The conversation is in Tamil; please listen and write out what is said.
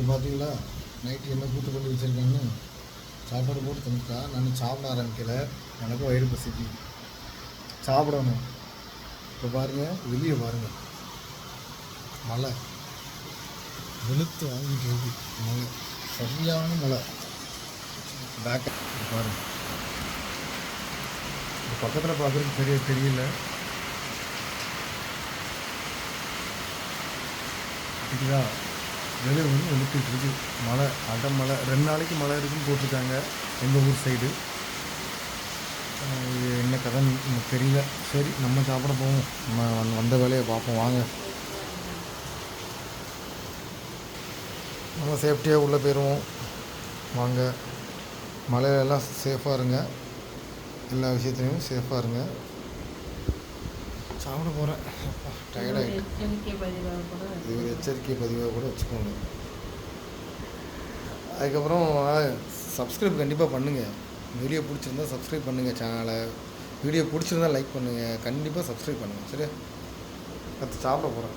இப்போ பார்த்தீங்களா நைட்டு என்ன கூட்டு கொண்டு வச்சுருக்கேன்னு சாப்பாடு போட்டு தந்துட்டா. நான் சாப்பிட ஆரம்பிக்கல. எனக்கும் வயிறு பசிக்கு சாப்பிடணும். இப்போ பாருங்கள் வெளியே பாருங்கள் மழை. வெளுத்து வாங்கிட்டு இருக்கு. மழை. சரியான மழை. பேக் பாருங்கள் பக்கத்தில் பார்க்குறதுக்கு தெரிய தெரியல. இதுதான் வெளியே வந்து வெளுத்துட்டு இருக்கு. மழை அடை மழை. ரெண்டு நாளைக்கு மழை இருக்குன்னு போட்டிருக்காங்க எங்கள் ஊர் சைடு இது என்ன கதைன்னு எனக்கு தெரியல. சரி நம்ம சாப்பிட போவோம். நம்ம வந்த வேலையை பார்ப்போம். வாங்க. நம்ம சேஃப்டியாக உள்ளே போயிடுவோம் வாங்க. மழையிலலாம் சேஃபாக இருங்க. எல்லா விஷயத்துலையும் சேஃபாக இருங்க. சாப்பிட போகிறேன் டயர்டாகிட்டு இது ஒரு எச்சரிக்கை பதிவாக கூட வச்சுக்கோங்க. அதுக்கப்புறம் சப்ஸ்கிரைப் கண்டிப்பாக பண்ணுங்கள் வீடியோ பிடிச்சிருந்தா சப்ஸ்கிரைப் பண்ணுங்கள் சேனலை வீடியோ பிடிச்சிருந்தா லைக் பண்ணுங்கள் கண்டிப்பாக சப்ஸ்கிரைப் பண்ணுங்கள் சரியா? அடுத்து சாப்பிட போகிறேன்